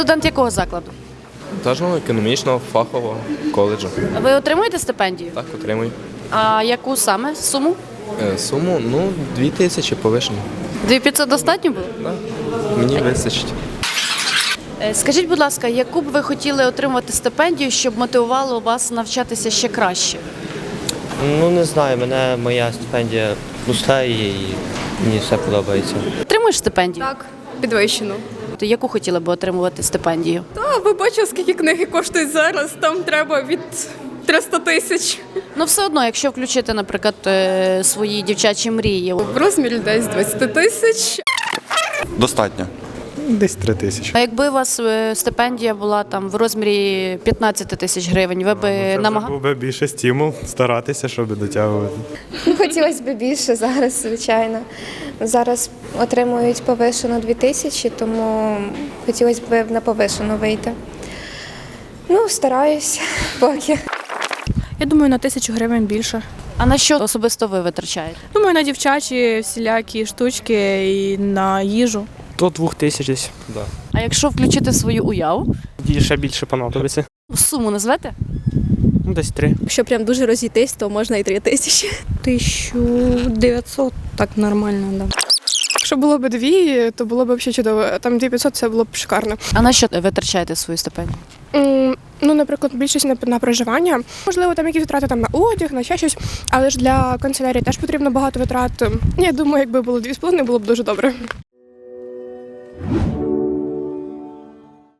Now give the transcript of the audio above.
студент якого закладу? Тажного економічного фахового коледжу. Ви отримуєте стипендію? Так, отримую. А яку саме суму? Е, Суму, ну, 2 тисячі повишені. 2500 достатньо було? Да. Мені вистачить. Е, Скажіть, будь ласка, яку б ви хотіли отримати стипендію, щоб мотивувало вас навчатися ще краще? Ну не знаю, мене моя стипендія пустає і мені все подобається. Отримуєш стипендію? Так, підвищено. То яку хотіли б отримувати стипендію? Та ви бачили, скільки книги коштують зараз? Там треба від 300 тисяч. Ну, все одно, якщо включити, наприклад, е, свої дівчачі мрії. В розмірі десь 20 тисяч. Достатньо. Десь три тисячі. А якби у вас е, стипендія була там в розмірі 15 тисяч гривень, ви Ну, би намагали? був би більше стимул старатися, щоб дотягувати. Ну, Хотілося б більше зараз, звичайно. Зараз отримують повишену 2 тисячі, тому хотілося б на повишену вийти. Ну, стараюсь поки. Я думаю, на тисячу гривень більше. А на що особисто ви витрачаєте? Думаю, на дівчачі всілякі штучки і на їжу. До двох тисяч десь. Да. А якщо включити свою уяву, Ще більше понадобиться. суму назвете? Ну, десь три. Якщо прям дуже розійтись, то можна і 3 тисячі. 1900, так нормально, да. Якщо було б дві, то було б взагалі чудово. Там 2500 це було б шикарно. А на що витрачаєте свою стипендію? М, Ну, наприклад, більшість на, на проживання. Можливо, там якісь витрати там на одяг, на ще щось, але ж для канцелярії теж потрібно багато витрат. Я думаю, якби було дві з половиною, було б дуже добре.